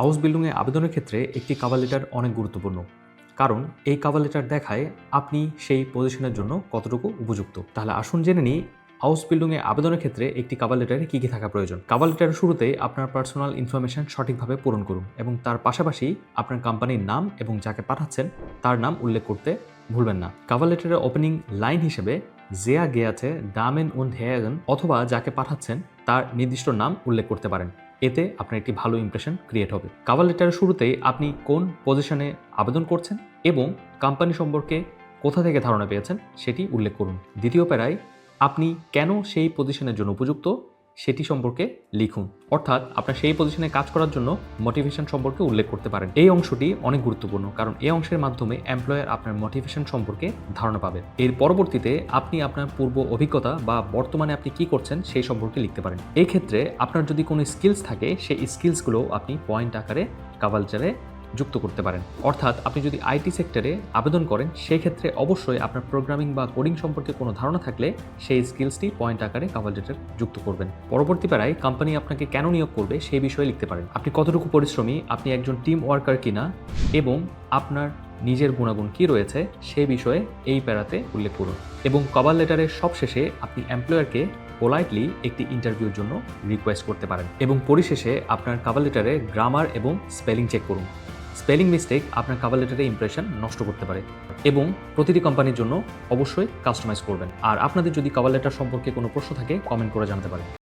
House বিল্ডিংয়ে আবেদনের ক্ষেত্রে একটি কাভার লেটার অনেক গুরুত্বপূর্ণ। কারণ এই কাভার লেটার দেখায় আপনি সেই পজিশনের জন্য কতটুকু উপযুক্ত। তাহলে আসুন জেনে নিই, হাউস বিল্ডিংয়ে আবেদনের ক্ষেত্রে একটি কাভার লেটারে কী কী থাকা প্রয়োজন। কাভার লেটারের শুরুতে আপনার পার্সোনাল ইনফরমেশন সঠিকভাবে পূরণ করুন এবং তার পাশাপাশি আপনার কোম্পানির নাম এবং যাকে পাঠাচ্ছেন, তার নাম উল্লেখ করতে ভুলবেন না। কাভার লেটারের ওপেনিং লাইন হিসেবে জেয়া গেয়াছে ডামেন উন হেয়াগন অথবা যাকে পাঠাচ্ছেন, তার নির্দিষ্ট নাম উল্লেখ করতে পারেন। এতে আপনার একটি ভালো ইমপ্রেশন ক্রিয়েট হবে। কাভার লেটারের শুরুতেই আপনি কোন পজিশনে আবেদন করছেন এবং কোম্পানি সম্পর্কে কোথা থেকে ধারণা পেয়েছেন সেটি উল্লেখ করুন। দ্বিতীয় প্যারায়, আপনি কেন সেই পজিশনের জন্য উপযুক্ত? সেটি সম্পর্কে লিখুন। অর্থাৎ আপনার সেই পজিশনে কাজ করার জন্য মোটিভেশন সম্পর্কে উল্লেখ করতে পারেন। এই অংশটি অনেক গুরুত্বপূর্ণ, কারণ এই অংশের মাধ্যমে এমপ্লয়ার আপনার মোটিভেশন সম্পর্কে ধারণা পাবে। এর পরবর্তীতে আপনি আপনার পূর্ব অভিজ্ঞতা বা বর্তমানে আপনি কি করছেন সেই সম্পর্কে লিখতে পারেন। এই ক্ষেত্রে আপনার যদি কোনো স্কিলস থাকে, সেই স্কিলসগুলো আপনি পয়েন্ট আকারে কাভালচারে যুক্ত করতে পারেন। অর্থাৎ আপনি যদি আইটি সেক্টরে আবেদন করেন সেই ক্ষেত্রে অবশ্যই আপনার প্রোগ্রামিং বা কোডিং সম্পর্কে কোনো ধারণা থাকলে সেই স্কিলসটি পয়েন্ট আকারে কাভার লেটার যুক্ত করবেন। পরবর্তী পাড়ায় কোম্পানি আপনাকে কেন নিয়োগ করবে সেই বিষয়ে লিখতে পারেন। আপনি কতটুকু পরিশ্রমী, আপনি একজন টিম ওয়ার্কার কিনা এবং আপনার নিজের গুণাগুণ কী রয়েছে সে বিষয়ে এই প্যারাতে উল্লেখ করুন। এবং কভার লেটারের সবশেষে আপনি এমপ্লয়ারকে পোলাইটলি একটি ইন্টারভিউর জন্য রিকোয়েস্ট করতে পারেন। এবং পরিশেষে আপনার কাভার লেটারে গ্রামার এবং স্পেলিং চেক করুন। স্পেলিং মিস্টেক আপনার কাভার লেটারের ইমপ্রেশন নষ্ট করতে পারে এবং প্রতিটি কোম্পানির জন্য অবশ্যই কাস্টমাইজ করবেন। আর আপনাদের যদি কাভার লেটার সম্পর্কে কোনো প্রশ্ন থাকে কমেন্ট করে জানাতে পারেন।